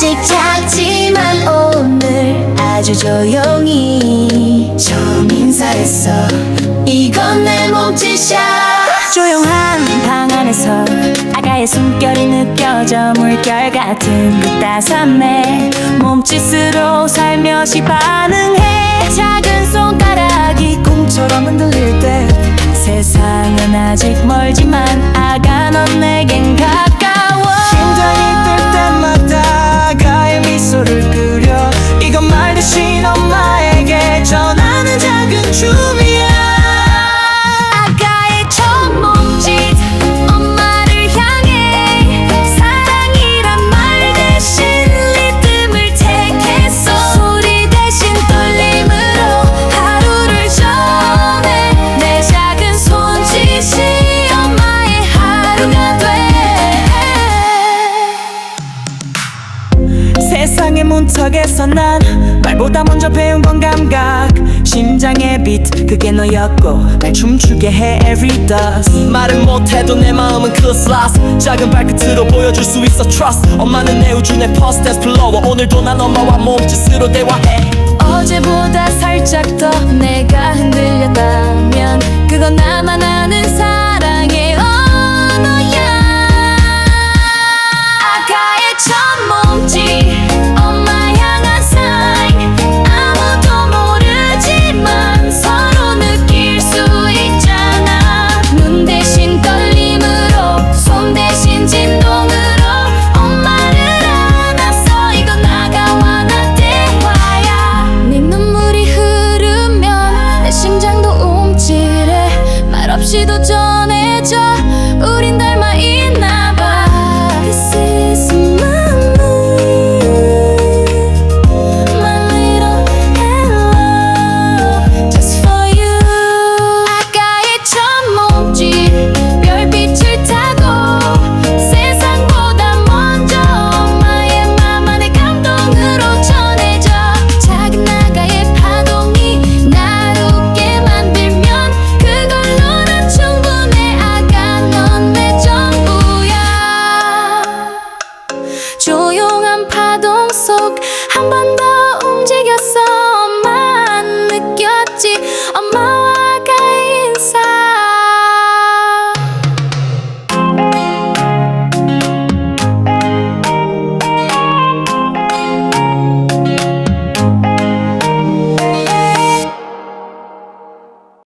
아직 작지만 오늘 아주 조용히 처음 인사했어. 이건 내 몸짓이야. 조용한 방 안에서 아가의 숨결이 느껴져 물결 같은 그 따스함에 몸짓으로 살며시 반응해. 작은 손가락이 꿈처럼 흔들릴 때 세상은 아직 멀지만 아가 넌 내겐 세상의 문턱에서 난 말보다 먼저 배운 건 감각. 심장의 비트 그게 너였고 날 춤추게 해 every dust. 말은 못해도 내 마음은 그 슬라스 작은 발끝으로 보여줄 수 있어 trust. 엄마는 내 우주의 퍼스트 댄스 플로워 오늘도 난 엄마와 몸짓으로 대화해. 어제보다 살짝 더 내가 흔들렸다